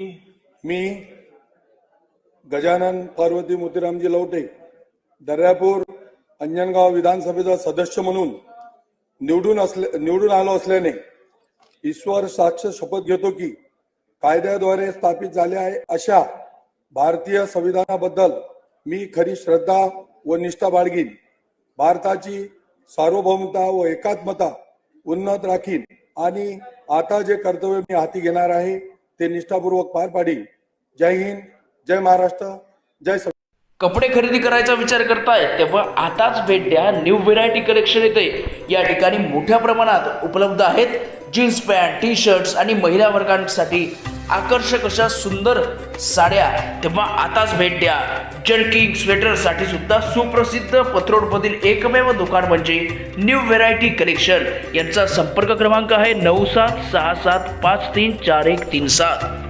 मी गजानन पार्वती मोतीरामजी लवटे दर्यापूर अंजनगाव विधानसभेचा सदस्य म्हणून निवडून असले निवडून आलो असल्याने ईश्वर साक्ष शपथ घेतो की कायद्याद्वारे स्थापित झाले आहे अशा भारतीय संविधानाबद्दल मी खरी श्रद्धा व निष्ठा बाळगीन. भारताची सार्वभौमता व एकात्मता उन्नत राखीन आणि आता जे कर्तव्य मी हाती घेणार आहे ते निष्ठापूर्वक पार पाडी. जय हिंद जय महाराष्ट्र जय कपडे खरेदी करायचा विचार करताय तेव्हा आताच भेट द्या. न्यू व्हेरायटी कलेक्शन येते. या ठिकाणी मोठ्या प्रमाणात उपलब्ध आहेत. जीन्स पॅन्ट टी शर्ट्स आणि महिला वर्गांसाठी आकर्षक अशा सुंदर साड्या तेव्हा आताच भेट द्या. जर्किंग स्वेटरसाठी सुद्धा सुप्रसिद्ध पत्रोडमधील एकमेव दुकान म्हणजे न्यू व्हेरायटी कलेक्शन यांचा संपर्क क्रमांक आहे नऊ सात सहा सात पाच तीन चार एक तीन सात.